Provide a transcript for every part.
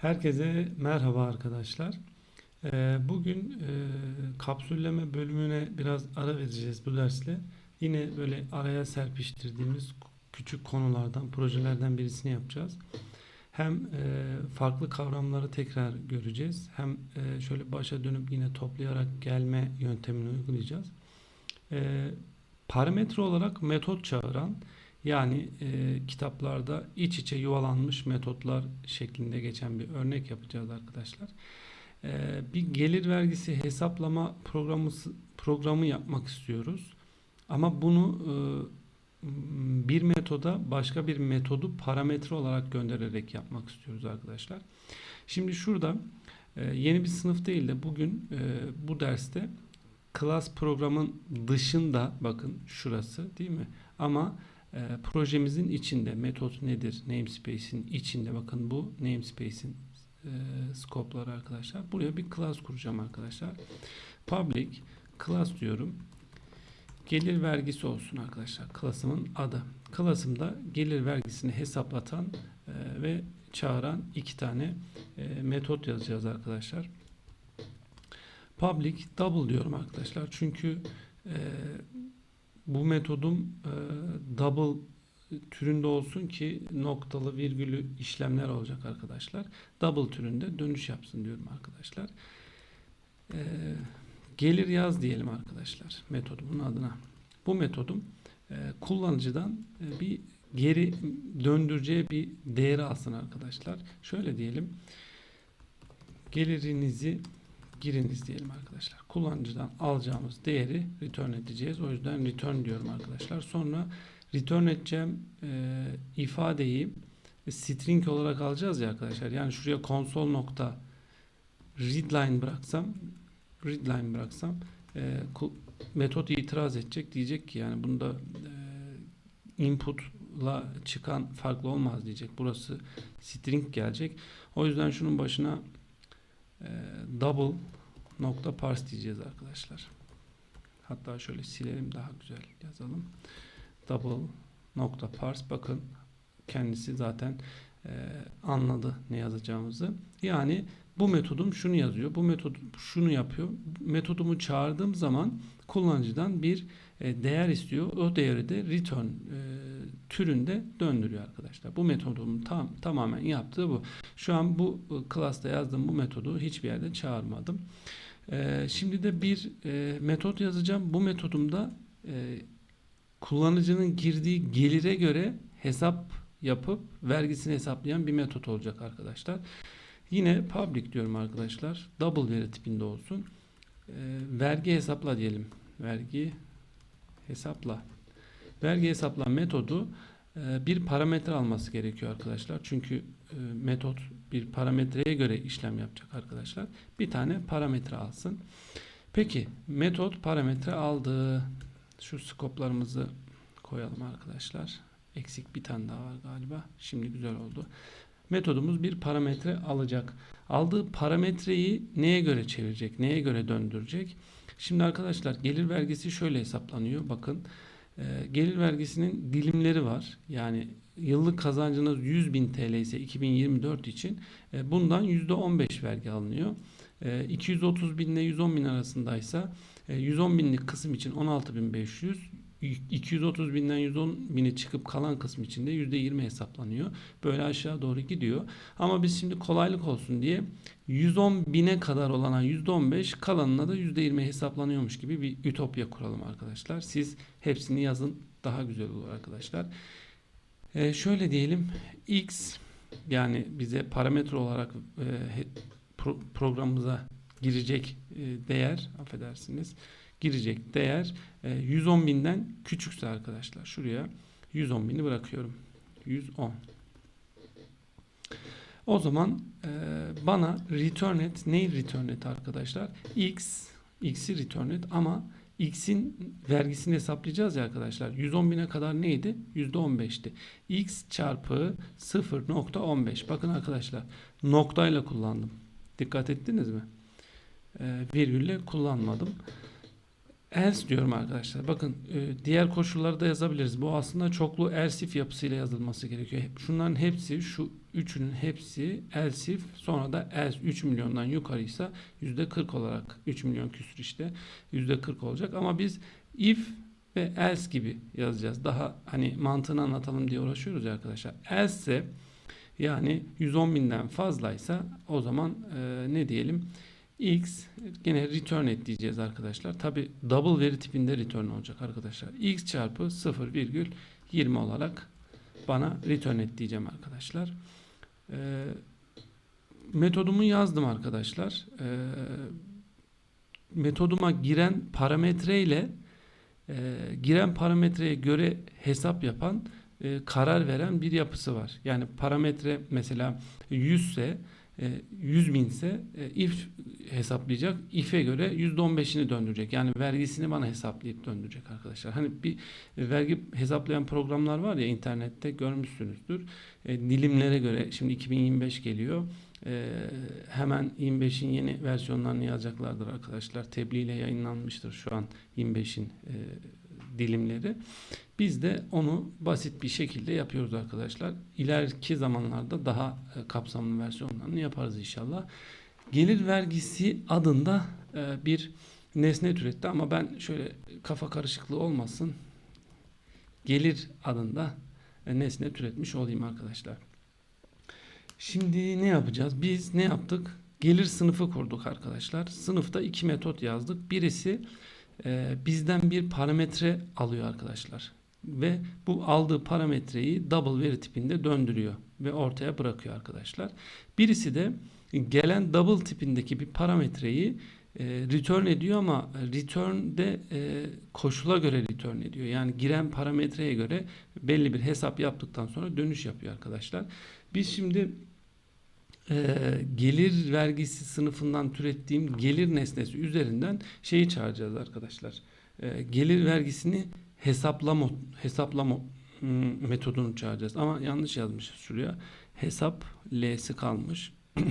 Herkese merhaba arkadaşlar. Ee, Bugün e, kapsülleme bölümüne biraz ara vereceğiz bu dersle. Yine böyle araya serpiştirdiğimiz küçük konulardan, projelerden birisini yapacağız. Hem e, farklı kavramları tekrar göreceğiz, hem e, şöyle başa dönüp yine toplayarak gelme yöntemini uygulayacağız. Parametre olarak metot çağıran yani e, kitaplarda iç içe yuvalanmış metotlar şeklinde geçen bir örnek yapacağız arkadaşlar. E, bir gelir vergisi hesaplama programı programı yapmak istiyoruz. Ama bunu e, bir metoda başka bir metodu parametre olarak göndererek yapmak istiyoruz arkadaşlar. Şimdi şurada e, yeni bir sınıf değil de bugün e, bu derste class programın dışında bakın şurası değil mi? Ama e, projemizin içinde metot nedir? Namespace'in içinde bakın bu namespace'in e, scope'ları arkadaşlar. Buraya bir class kuracağım arkadaşlar. Public class diyorum. Gelir vergisi olsun arkadaşlar. Class'ımın adı. Class'ımda gelir vergisini hesaplatan e, ve çağıran iki tane e, metot yazacağız arkadaşlar. Public double diyorum arkadaşlar. Çünkü e, bu metodum e, double türünde olsun ki noktalı virgülü işlemler olacak arkadaşlar. Double türünde dönüş yapsın diyorum arkadaşlar. E, gelir yaz diyelim arkadaşlar metodumun adına. Bu metodum e, kullanıcıdan e, bir geri döndüreceği bir değeri alsın arkadaşlar. Şöyle diyelim. Gelirinizi giriniz diyelim arkadaşlar. Kullanıcıdan alacağımız değeri return edeceğiz. O yüzden return diyorum arkadaşlar. Sonra return edeceğim e, ifadeyi string olarak alacağız ya arkadaşlar. Yani şuraya console nokta readline bıraksam readline bıraksam e, metot itiraz edecek diyecek ki yani bunda e, input'la çıkan farklı olmaz diyecek. Burası string gelecek. O yüzden şunun başına e, double nokta parse diyeceğiz arkadaşlar. Hatta şöyle silelim daha güzel yazalım. Double nokta parse bakın kendisi zaten anladı ne yazacağımızı. Yani bu metodum şunu yazıyor. Bu metod şunu yapıyor. Metodumu çağırdığım zaman kullanıcıdan bir e, değer istiyor. O değeri de return e, türünde döndürüyor arkadaşlar. Bu metodumun tam tamamen yaptığı bu. Şu an bu e, class'ta yazdığım bu metodu hiçbir yerde çağırmadım. E, şimdi de bir e, metot yazacağım. Bu metodumda e, kullanıcının girdiği gelire göre hesap yapıp vergisini hesaplayan bir metot olacak arkadaşlar. Yine public diyorum arkadaşlar. Double veri tipinde olsun. E, vergi hesapla diyelim. Vergi hesapla. Vergi hesapla metodu e, bir parametre alması gerekiyor arkadaşlar. Çünkü e, metot bir parametreye göre işlem yapacak arkadaşlar. Bir tane parametre alsın. Peki metot parametre aldı. Şu skoplarımızı koyalım arkadaşlar. Eksik bir tane daha var galiba. Şimdi güzel oldu. Metodumuz bir parametre alacak. Aldığı parametreyi neye göre çevirecek? Neye göre döndürecek? Şimdi arkadaşlar gelir vergisi şöyle hesaplanıyor. Bakın e, gelir vergisinin dilimleri var. Yani yıllık kazancınız 100 bin TL ise 2024 için e, bundan %15 vergi alınıyor. E, 230 bin ile 110 bin arasındaysa e, 110 binlik kısım için 16.500 230 binden 110 bini çıkıp kalan kısmı içinde %20 hesaplanıyor. Böyle aşağı doğru gidiyor. Ama biz şimdi kolaylık olsun diye 110 bine kadar olana %15 kalanına da %20 hesaplanıyormuş gibi bir ütopya kuralım arkadaşlar. Siz hepsini yazın daha güzel olur arkadaşlar. Ee, şöyle diyelim x yani bize parametre olarak e, pro, programımıza girecek e, değer affedersiniz girecek değer 110 e, binden küçükse arkadaşlar şuraya 110 bini bırakıyorum. 110 o zaman e, bana return et neyi return et arkadaşlar? X x'i return et ama x'in vergisini hesaplayacağız ya arkadaşlar. 110 bine kadar neydi? %15'ti x çarpı 0.15 bakın arkadaşlar noktayla kullandım. Dikkat ettiniz mi? E, virgülle kullanmadım else diyorum arkadaşlar. Bakın e, diğer koşulları da yazabiliriz. Bu aslında çoklu else if yapısıyla yazılması gerekiyor. Şunların hepsi şu üçünün hepsi else if sonra da else 3 milyondan yukarıysa %40 olarak 3 milyon küsür işte %40 olacak ama biz if ve else gibi yazacağız. Daha hani mantığını anlatalım diye uğraşıyoruz ya arkadaşlar. Else yani 110 binden fazlaysa o zaman e, ne diyelim x gene return et diyeceğiz arkadaşlar. Tabi double veri tipinde return olacak arkadaşlar. x çarpı 0,20 olarak bana return et diyeceğim arkadaşlar. E, metodumu yazdım arkadaşlar. E, metoduma giren parametre ile e, giren parametreye göre hesap yapan e, karar veren bir yapısı var. Yani parametre mesela 100 ise 100 binse e, if hesaplayacak. If'e göre %15'ini döndürecek. Yani vergisini bana hesaplayıp döndürecek arkadaşlar. Hani bir e, vergi hesaplayan programlar var ya internette görmüşsünüzdür. E, dilimlere göre şimdi 2025 geliyor. E, hemen 25'in yeni versiyonlarını yazacaklardır arkadaşlar. Tebliğ ile yayınlanmıştır şu an 25'in e, dilimleri. Biz de onu basit bir şekilde yapıyoruz arkadaşlar. İleriki zamanlarda daha e, kapsamlı versiyonlarını yaparız inşallah. Gelir vergisi adında e, bir nesne türetti ama ben şöyle kafa karışıklığı olmasın. Gelir adında e, nesne türetmiş olayım arkadaşlar. Şimdi ne yapacağız? Biz ne yaptık? Gelir sınıfı kurduk arkadaşlar. Sınıfta iki metot yazdık. Birisi e, bizden bir parametre alıyor arkadaşlar. Ve bu aldığı parametreyi double veri tipinde döndürüyor ve ortaya bırakıyor arkadaşlar. Birisi de gelen double tipindeki bir parametreyi e, return ediyor ama return'de e, koşula göre return ediyor. Yani giren parametreye göre belli bir hesap yaptıktan sonra dönüş yapıyor arkadaşlar. Biz şimdi e, gelir vergisi sınıfından türettiğim gelir nesnesi üzerinden şeyi çağıracağız arkadaşlar. E, gelir vergisini hesaplama hesaplama hmm, metodunu çağıracağız. Ama yanlış yazmışız şuraya. Hesap L'si kalmış.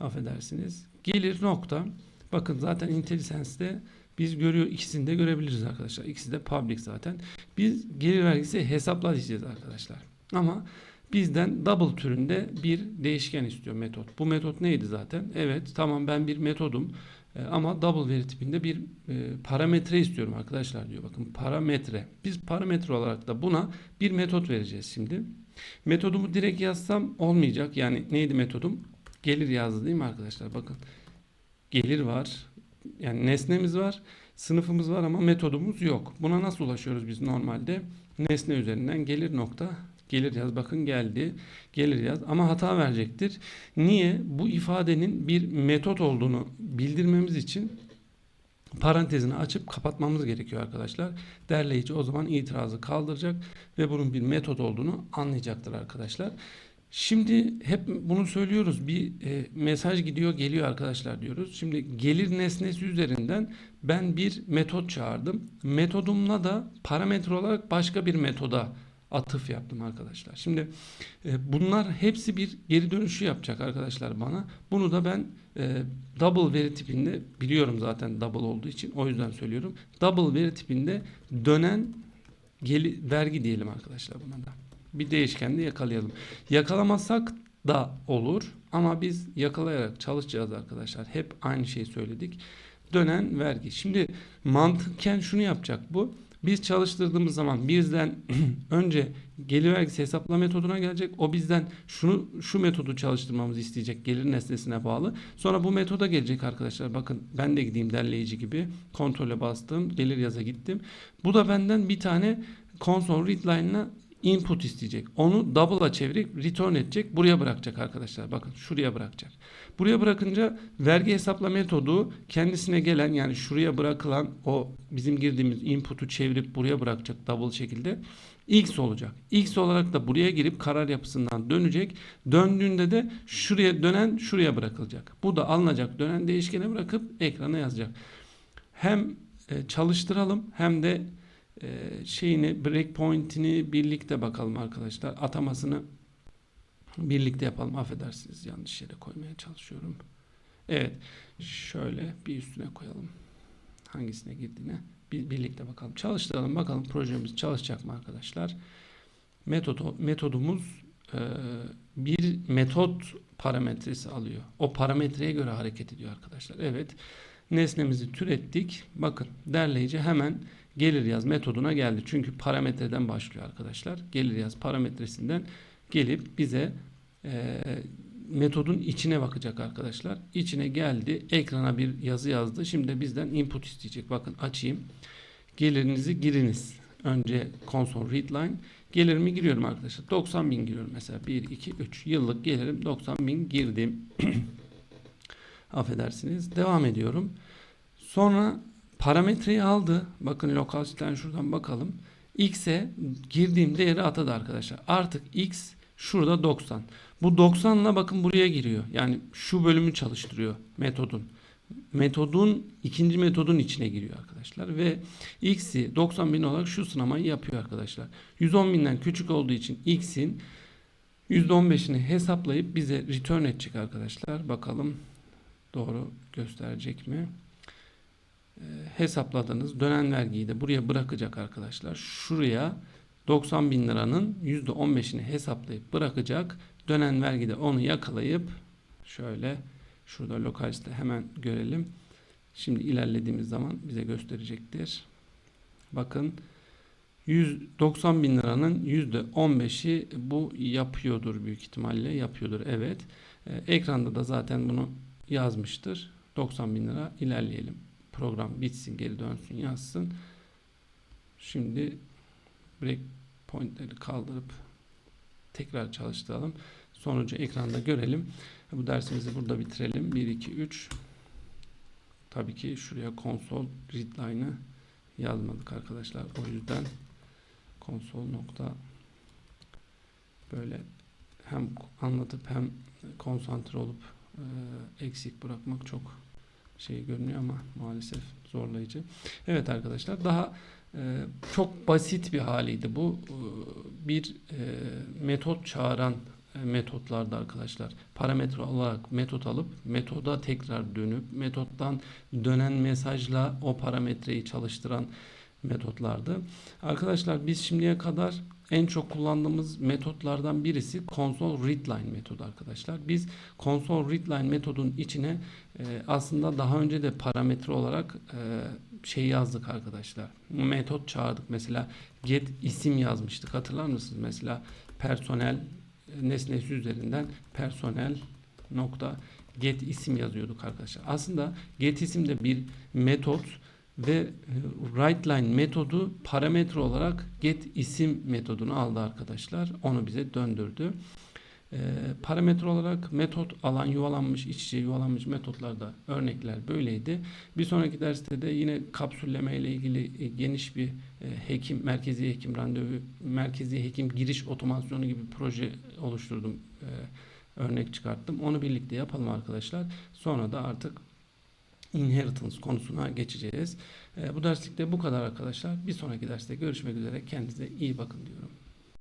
Affedersiniz. Gelir nokta. Bakın zaten IntelliSense'de biz görüyor ikisini de görebiliriz arkadaşlar. İkisi de public zaten. Biz gelir vergisi hesapla diyeceğiz arkadaşlar. Ama bizden double türünde bir değişken istiyor metot. Bu metot neydi zaten? Evet tamam ben bir metodum e, ama double veri tipinde bir e, parametre istiyorum arkadaşlar diyor. Bakın parametre. Biz parametre olarak da buna bir metot vereceğiz şimdi. Metodumu direkt yazsam olmayacak. Yani neydi metodum? Gelir yazdı değil mi arkadaşlar? Bakın gelir var. Yani nesnemiz var. Sınıfımız var ama metodumuz yok. Buna nasıl ulaşıyoruz biz normalde? Nesne üzerinden gelir nokta gelir yaz. Bakın geldi. Gelir yaz ama hata verecektir. Niye? Bu ifadenin bir metot olduğunu bildirmemiz için parantezini açıp kapatmamız gerekiyor arkadaşlar. Derleyici o zaman itirazı kaldıracak ve bunun bir metot olduğunu anlayacaktır arkadaşlar. Şimdi hep bunu söylüyoruz. Bir e, mesaj gidiyor geliyor arkadaşlar diyoruz. Şimdi gelir nesnesi üzerinden ben bir metot çağırdım. Metodumla da parametre olarak başka bir metoda atıf yaptım arkadaşlar. Şimdi e, bunlar hepsi bir geri dönüşü yapacak arkadaşlar bana. Bunu da ben e, double veri tipinde biliyorum zaten double olduğu için o yüzden söylüyorum. Double veri tipinde dönen geli, vergi diyelim arkadaşlar buna da. Bir değişkende yakalayalım. Yakalamazsak da olur ama biz yakalayarak çalışacağız arkadaşlar. Hep aynı şeyi söyledik. Dönen vergi. Şimdi mantıken şunu yapacak bu biz çalıştırdığımız zaman bizden önce gelir vergisi hesaplama metoduna gelecek. O bizden şunu şu metodu çalıştırmamızı isteyecek gelir nesnesine bağlı. Sonra bu metoda gelecek arkadaşlar. Bakın ben de gideyim derleyici gibi kontrole bastım. Gelir yaza gittim. Bu da benden bir tane console readline'ına input isteyecek. Onu double'a çevirip return edecek. Buraya bırakacak arkadaşlar. Bakın şuraya bırakacak. Buraya bırakınca vergi hesapla metodu kendisine gelen yani şuraya bırakılan o bizim girdiğimiz input'u çevirip buraya bırakacak double şekilde x olacak. x olarak da buraya girip karar yapısından dönecek. Döndüğünde de şuraya dönen şuraya bırakılacak. Bu da alınacak dönen değişkene bırakıp ekrana yazacak. Hem e, çalıştıralım hem de şeyini breakpoint'ini birlikte bakalım arkadaşlar. Atamasını birlikte yapalım. Affedersiniz yanlış yere koymaya çalışıyorum. Evet. Şöyle bir üstüne koyalım. Hangisine girdiğine bir, birlikte bakalım. Çalıştıralım bakalım projemiz çalışacak mı arkadaşlar? Metodu, metodumuz e, bir metot parametresi alıyor. O parametreye göre hareket ediyor arkadaşlar. Evet. Nesnemizi türettik. Bakın derleyici hemen gelir yaz metoduna geldi. Çünkü parametreden başlıyor arkadaşlar. Gelir yaz parametresinden gelip bize e, metodun içine bakacak arkadaşlar. İçine geldi. Ekrana bir yazı yazdı. Şimdi de bizden input isteyecek. Bakın açayım. Gelirinizi giriniz. Önce console readline. Gelirimi giriyorum arkadaşlar. 90 bin giriyorum mesela. 1, 2, 3. Yıllık gelirim 90 bin girdim. Affedersiniz. Devam ediyorum. Sonra parametreyi aldı. Bakın lokal siten şuradan bakalım. X'e girdiğim değeri atadı arkadaşlar. Artık X şurada 90. Bu 90 ile bakın buraya giriyor. Yani şu bölümü çalıştırıyor metodun. Metodun ikinci metodun içine giriyor arkadaşlar ve x'i 90 bin olarak şu sınamayı yapıyor arkadaşlar. 110 binden küçük olduğu için x'in %15'ini hesaplayıp bize return edecek arkadaşlar. Bakalım doğru gösterecek mi? Ee, hesapladığınız dönen vergiyi de buraya bırakacak arkadaşlar. Şuraya 90 bin liranın %15'ini hesaplayıp bırakacak. Dönen vergide onu yakalayıp şöyle şurada lokaliste hemen görelim. Şimdi ilerlediğimiz zaman bize gösterecektir. Bakın 190 bin liranın %15'i bu yapıyordur büyük ihtimalle yapıyordur evet. Ee, ekranda da zaten bunu yazmıştır. 90 bin lira ilerleyelim. Program bitsin geri dönsün yazsın. Şimdi break pointleri kaldırıp tekrar çalıştıralım. Sonucu ekranda görelim. Bu dersimizi burada bitirelim. 1, 2, 3. Tabii ki şuraya konsol readline'ı yazmadık arkadaşlar. O yüzden konsol nokta böyle hem anlatıp hem konsantre olup eksik bırakmak çok şey görünüyor ama maalesef zorlayıcı. Evet arkadaşlar daha e, çok basit bir haliydi bu. E, bir e, metot çağıran e, metotlarda arkadaşlar parametre olarak metot alıp metoda tekrar dönüp metottan dönen mesajla o parametreyi çalıştıran metotlardı. Arkadaşlar biz şimdiye kadar en çok kullandığımız metotlardan birisi console readline metodu arkadaşlar. Biz console readline metodun içine e, aslında daha önce de parametre olarak e, şey yazdık arkadaşlar. Metot çağırdık. Mesela get isim yazmıştık. Hatırlar mısınız? Mesela personel nesnesi üzerinden personel nokta get isim yazıyorduk arkadaşlar. Aslında get isim de bir metot ve WriteLine metodu parametre olarak get isim metodunu aldı arkadaşlar. Onu bize döndürdü. E, parametre olarak metot alan yuvalanmış iç içe yuvalanmış metotlarda örnekler böyleydi. Bir sonraki derste de yine kapsülleme ile ilgili geniş bir e, hekim merkezi hekim randevu merkezi hekim giriş otomasyonu gibi proje oluşturdum. E, örnek çıkarttım. Onu birlikte yapalım arkadaşlar. Sonra da artık inheritance konusuna geçeceğiz. E, bu derslikte bu kadar arkadaşlar. Bir sonraki derste görüşmek üzere. Kendinize iyi bakın diyorum.